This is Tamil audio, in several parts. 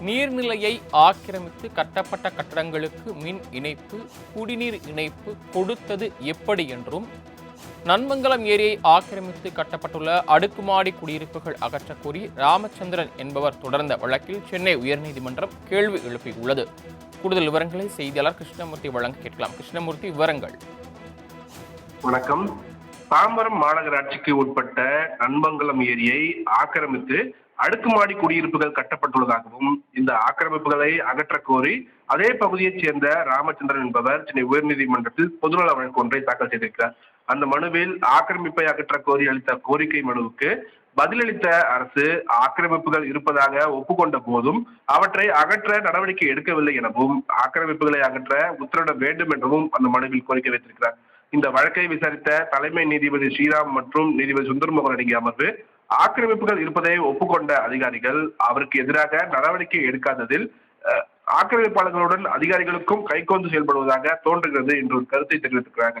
நீர்நிலையை ஆக்கிரமித்து கட்டப்பட்ட கட்டடங்களுக்கு மின் இணைப்பு குடிநீர் இணைப்பு கொடுத்தது எப்படி என்றும் நன்மங்கலம் ஏரியை ஆக்கிரமித்து கட்டப்பட்டுள்ள அடுக்குமாடி குடியிருப்புகள் அகற்றக்கோரி ராமச்சந்திரன் என்பவர் தொடர்ந்த வழக்கில் சென்னை உயர்நீதிமன்றம் கேள்வி எழுப்பியுள்ளது. கூடுதல் விவரங்களை செய்தியாளர் கிருஷ்ணமூர்த்தி வழங்க கேட்கலாம். கிருஷ்ணமூர்த்தி விவரங்கள். வணக்கம். தாம்பரம் மாநகராட்சிக்கு உட்பட்ட நண்பங்கலம் ஏரியை ஆக்கிரமித்து அடுக்குமாடி குடியிருப்புகள் கட்டப்பட்டுள்ளதாகவும் இந்த ஆக்கிரமிப்புகளை அகற்றக் கோரி அதே பகுதியைச் சேர்ந்த ராமச்சந்திரன் என்பவர் சென்னை உயர்நீதிமன்றத்தில் பொதுநல வழக்கு ஒன்றை தாக்கல் செய்திருக்கிறார். அந்த மனுவில் ஆக்கிரமிப்பை அகற்றக் கோரி அளித்த கோரிக்கை மனுவுக்கு பதிலளித்த அரசு ஆக்கிரமிப்புகள் இருப்பதாக ஒப்புக்கொண்ட போதும் அவற்றை அகற்ற நடவடிக்கை எடுக்கவில்லை எனவும் ஆக்கிரமிப்புகளை அகற்ற உத்தரவிட வேண்டும் எனவும் அந்த மனுவில் கோரிக்கை வைத்திருக்கிறார். இந்த வழக்கை விசாரித்த தலைமை நீதிபதி ஸ்ரீராம் மற்றும் நீதிபதி சுந்தரமோகன் அடங்கிய அமர்வு ஆக்கிரமிப்புகள் இருப்பதை ஒப்புக்கொண்ட அதிகாரிகள் அவருக்கு எதிராக நடவடிக்கை எடுக்காததில் அஹ், ஆக்கிரமிப்பாளர்களுடன் அதிகாரிகளுக்கும் கைகோந்து செயல்படுவதாக தோன்றுகிறது என்று ஒரு கருத்தை தெரிவித்திருக்கிறாங்க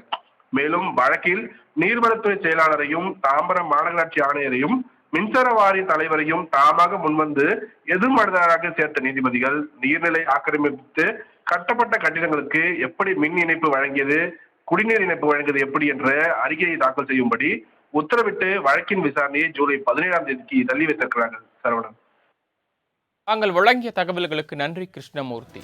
மேலும் வழக்கில் நீர்வளத்துறை செயலாளரையும் தாம்பரம் மாநகராட்சி ஆணையரையும் மின்சார வாரிய தலைவரையும் தாமாக முன்வந்து எதிர்மனதாக சேர்த்த நீதிபதிகள் நீர்நிலை ஆக்கிரமித்து கட்டப்பட்ட கட்டிடங்களுக்கு எப்படி மின் இணைப்பு வழங்கியது குடிநீர் இணைப்பு வழங்குவது எப்படி என்ற அறிக்கையை தாக்கல் செய்யும்படி உத்தரவிட்டு வழக்கின் விசாரணையை ஜூலை பதினேழாம் தேதிக்கு தள்ளி வைத்திருக்கிறார்கள் சரவணன். தாங்கள் வழங்கிய தகவல்களுக்கு நன்றி கிருஷ்ணமூர்த்தி.